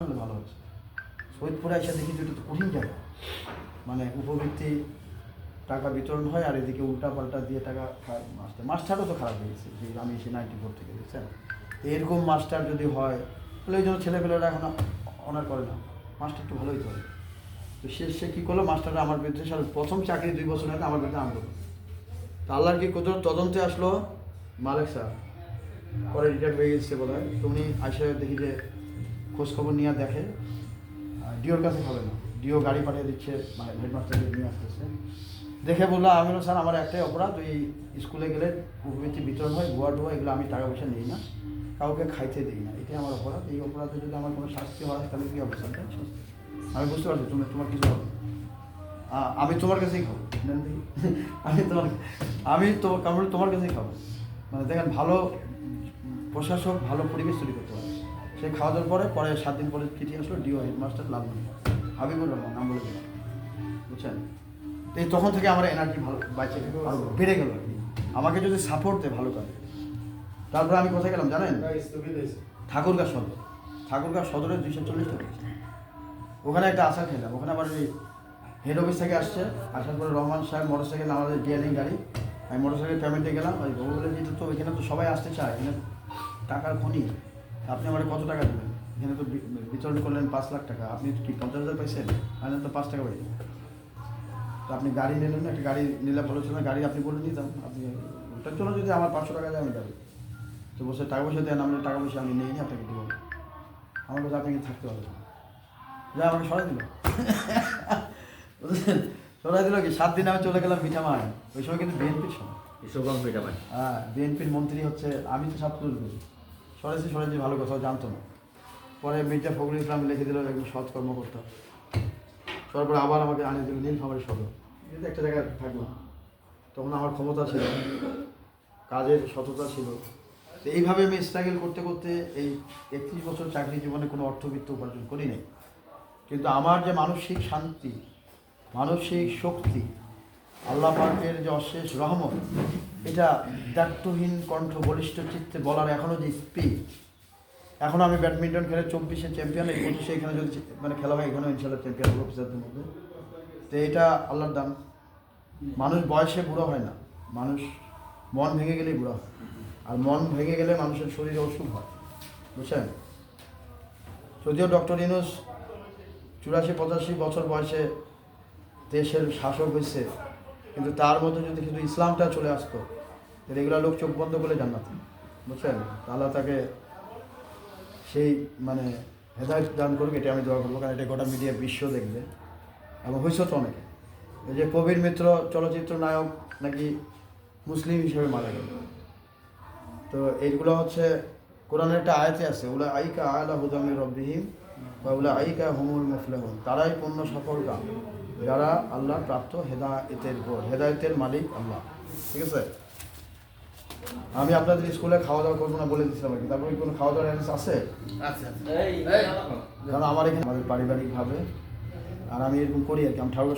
ভালো হচ্ছে সৈয়দপুরে এসে দেখি যে তো কঠিন জায়গা। মানে উপবৃত্তি, টাকা বিতরণ হয় আর এদিকে উল্টা পাল্টা দিয়ে টাকা মাস্টার। মাস্টারও তো খারাপ হয়ে গেছে, যে আমি এসে নাইনটি ফোর থেকে দেখছেন তো এরকম মাস্টার যদি হয়, তাহলে ওই জন্য ছেলেপেলেরা এখন অনার করে না। মাস্টার একটু ভালোই করে। তো সে সে কী করল? মাস্টাররা আমার বিরুদ্ধে সারা প্রথম চাকরি দুই বছর আগে আমার বিরুদ্ধে আনলো তা আল্লাহর কি কোথাও তদন্তে আসলো মালিক স্যার। পরে রিটায়ার হয়ে গেছে বলে। হয় তো উনি আসে দেখি যে খোঁজ খবর নিয়ে দেখে। ডিওর কাছে খাবে না। ডিও গাড়ি পাঠিয়ে দিচ্ছে হেডমাস্টারকে নিয়ে আসতেছে। দেখে বলল, আমি স্যার, আমার একটাই অপরাধ, ওই স্কুলে গেলে উপবৃত্তি বিতরণ হয়, গোয়া টোয়া, এগুলো আমি টাকা পয়সা নিই না। কাউকে খাইতে দিই না। এটাই আমার অপরাধ। এই অপরাধে যদি আমার কোনো শাস্তি হয়, তাহলে কী হবে, স্যার? আমি বুঝতে পারছি, তুমি, তোমার কিছু হবে। আমি তোমার কাছেই খাব। আমি তোমার, আমি তো কামড় তোমার কাছেই খাব। মানে দেখেন, ভালো প্রশাসক, ভালো পরিবেশ তৈরি করতে হবে সে খাওয়া দাওয়ার পরে পরে সাত দিন পরে চিঠি আসলো ডিও হেডমাস্টার লালমনি হাবিবুর রহমান নাম বলে দিলাম। বুঝছেন? তো এই তখন থেকে আমার এনার্জি ভালো বাইচে আরও বেড়ে গেল আমাকে যদি সাপোর্ট দেয় ভালো কাজে। তারপরে আমি কোথায় গেলাম জানেন? ঠাকুরগাঁ সদর। ঠাকুরগাঁ সদরের দুইশো চল্লিশ টাকা ওখানে একটা আশা খেলাম। ওখানে আবার ওই হেড অফিস থেকে আসছে। আসার পরে রহমান সাহেব মোটর সাইকেল আমাদের ডিএলএন গাড়ি। আমি মোটর সাইকেল পেমেন্টে গেলাম। ওই বলে যে তো এখানে তো সবাই আসতে চায়। এখানে টাকার খনি। আপনি আমার কত টাকা দেবেন? এখানে তো বিতরণ করলেন পাঁচ লাখ টাকা। আপনি কি পঞ্চাশ হাজার পাইছেন? আমি তো পাঁচ টাকা পাইছেন তো আপনি গাড়ি নিলেন না একটা গাড়ি নিলে ভালো ছিল গাড়ি আপনি বলে নিতাম আপনি ওটার জন্য যদি আমার পাঁচশো টাকা দেয় আমি যাব তো বসে টাকা পয়সা দেন আমরা টাকা পয়সা আমি নেই নি আপনাকে দেবো। আমার কাছে আপনাকে থাকতে হবে। যা আমাকে সরাই দিল। বুঝলেন? সরাই দিল কি? সাত দিন আমি চলে গেলাম মিঠামায়। ওই সময় কিন্তু বিএনপির সময় হ্যাঁ বিএনপির মন্ত্রী হচ্ছে আমি তো ছাত্র সরাইছি সরাইছি ভালো কথা, জানতো না। পরে মির্জা ফখরুল ইসলাম লিখে দিল একজন সৎ কর্মকর্তা তারপরে আবার আমাকে আনিয়ে দিল নীলফামারী সদর। কিন্তু একটা জায়গায় থাকলাম। তখন আমার ক্ষমতা ছিল, কাজের সততা ছিল। তো এইভাবে আমি স্ট্রাগল করতে করতে এই একত্রিশ বছর চাকরি জীবনে কোনো অর্থবিত্ত উপার্জন করি নাই। কিন্তু আমার যে মানসিক শান্তি, মানসিক শক্তি আল্লাহ পাকের যে অশেষ রহমত, এটা দায়িত্বহীন কণ্ঠ বলিষ্ঠ চিত্তে বলার এখনও যে স্পিড এখন আমি ব্যাডমিন্টন খেলে চব্বিশে চ্যাম্পিয়ন এই পঁচিশে এখানে যদি মানে খেলা হয়, এখানেও ইনশাল্লাহ চ্যাম্পিয়ন হব অফিসারদের মধ্যে তো এটা আল্লাহর দান। মানুষ বয়সে বুড়ো হয় না। মানুষ মন ভেঙে গেলেই বুড়ো হয়। আর মন ভেঙে গেলে মানুষের শরীরে অসুখ হয়। বুঝছেন? যদিও ডক্টর ইনুস চুরাশি, পঁচাশি বছর বয়সে দেশের শাসক হয়েছে কিন্তু তার মধ্যে যদি শুধু ইসলামটা চলে আসতো এগুলো লোক চোখ বন্ধ করে জান্নাত, বুঝছেন? তাহলে তাকে সেই মানে হেদায়ত দান করুক এটা আমি দোয়া করব, কারণ এটা গোটা মিডিয়া বিশ্ব দেখবে, এবং হয়েছে তো অনেকে। এই যে কবির মিত্র, চলচ্চিত্র নায়ক নাকি মুসলিম হিসেবে মারা গেল। তো এইগুলো হচ্ছে, কোরআনের একটা আয়াতে আছে ওলা আইকা আলা হুদামি রব্বিহিম, বা ওলা আইকা হুমুল মুফলেহুন, তারাই পূর্ণ সফল গান। যারা আল্লাহ প্রাপ্ত হেদায়েতের উপর হেদায়েতের মালিক আল্লাহ। ঠিক আছে? আমি আপনাদের স্কুলে খাওয়া দাওয়া করব না বলে দিচ্ছিলাম আর কি। তারপরে কোনো খাওয়া দাওয়ার অ্যারেঞ্জ আছে আচ্ছা কারণ আমার এখানে আমাদের পারিবারিকভাবে আর আমি এরকম করি আর কি। আমি ঠাকুর